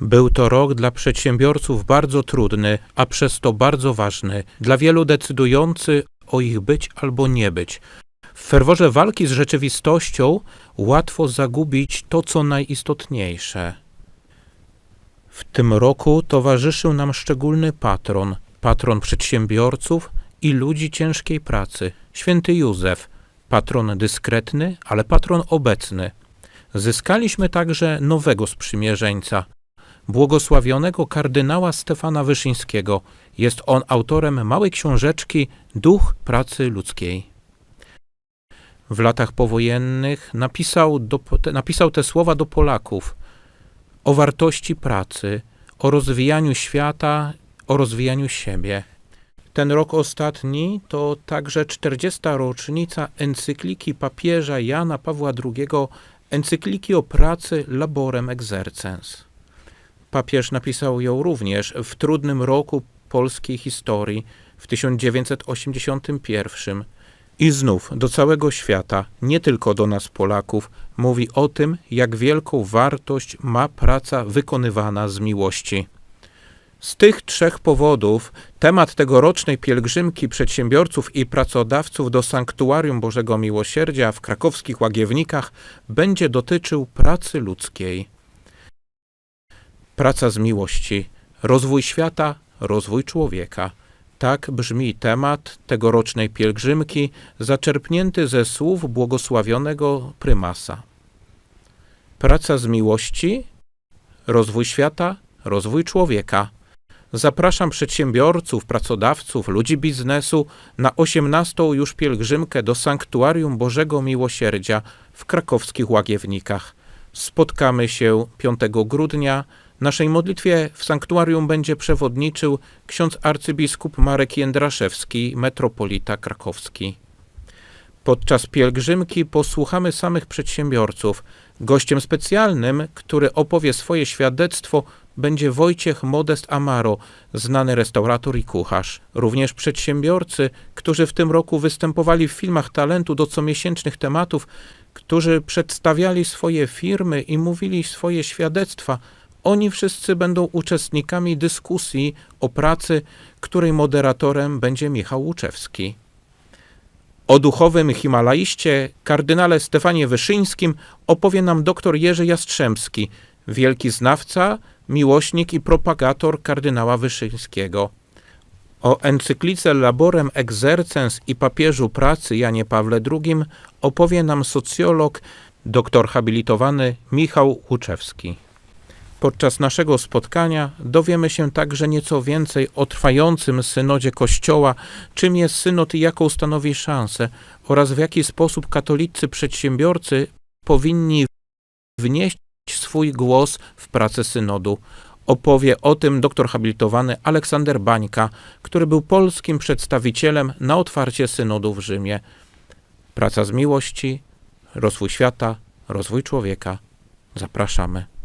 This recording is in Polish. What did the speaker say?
Był to rok dla przedsiębiorców bardzo trudny, a przez to bardzo ważny, dla wielu decydujący o ich być albo nie być. W ferworze walki z rzeczywistością łatwo zagubić to, co najistotniejsze. W tym roku towarzyszył nam szczególny patron, patron przedsiębiorców i ludzi ciężkiej pracy, święty Józef, patron dyskretny, ale patron obecny. Zyskaliśmy także nowego sprzymierzeńca, błogosławionego kardynała Stefana Wyszyńskiego. Jest on autorem małej książeczki Duch pracy ludzkiej. W latach powojennych napisał, do, napisał te słowa do Polaków o wartości pracy, o rozwijaniu świata, o rozwijaniu siebie. Ten rok ostatni to także 40. rocznica encykliki papieża Jana Pawła II, encykliki o pracy Laborem Exercens. Papież napisał ją również w trudnym roku polskiej historii w 1981. I znów do całego świata, nie tylko do nas Polaków, mówi o tym, jak wielką wartość ma praca wykonywana z miłości. Z tych trzech powodów temat tegorocznej pielgrzymki przedsiębiorców i pracodawców do Sanktuarium Bożego Miłosierdzia w krakowskich Łagiewnikach będzie dotyczył pracy ludzkiej. Praca z miłości, rozwój świata, rozwój człowieka. Tak brzmi temat tegorocznej pielgrzymki, zaczerpnięty ze słów błogosławionego prymasa. Praca z miłości, rozwój świata, rozwój człowieka. Zapraszam przedsiębiorców, pracodawców, ludzi biznesu na 18. już pielgrzymkę do Sanktuarium Bożego Miłosierdzia w krakowskich Łagiewnikach. Spotkamy się 5 grudnia. Naszej modlitwie w sanktuarium będzie przewodniczył ksiądz arcybiskup Marek Jędraszewski, metropolita krakowski. Podczas pielgrzymki posłuchamy samych przedsiębiorców. Gościem specjalnym, który opowie swoje świadectwo, będzie Wojciech Modest Amaro, znany restaurator i kucharz. Również przedsiębiorcy, którzy w tym roku występowali w filmach talentu do comiesięcznych tematów, którzy przedstawiali swoje firmy i mówili swoje świadectwa, oni wszyscy będą uczestnikami dyskusji o pracy, której moderatorem będzie Michał Łuczewski. O duchowym Himalaiście, kardynale Stefanie Wyszyńskim opowie nam dr Jerzy Jastrzębski, wielki znawca, miłośnik i propagator kardynała Wyszyńskiego. O encyklice Laborem Exercens i papieżu pracy Janie Pawle II opowie nam socjolog, doktor habilitowany Michał Łuczewski. Podczas naszego spotkania dowiemy się także nieco więcej o trwającym synodzie Kościoła, czym jest synod i jaką stanowi szansę, oraz w jaki sposób katolicy przedsiębiorcy powinni wnieść swój głos w pracę synodu. Opowie o tym doktor habilitowany Aleksander Bańka, który był polskim przedstawicielem na otwarcie synodu w Rzymie. Praca z miłości, rozwój świata, rozwój człowieka. Zapraszamy.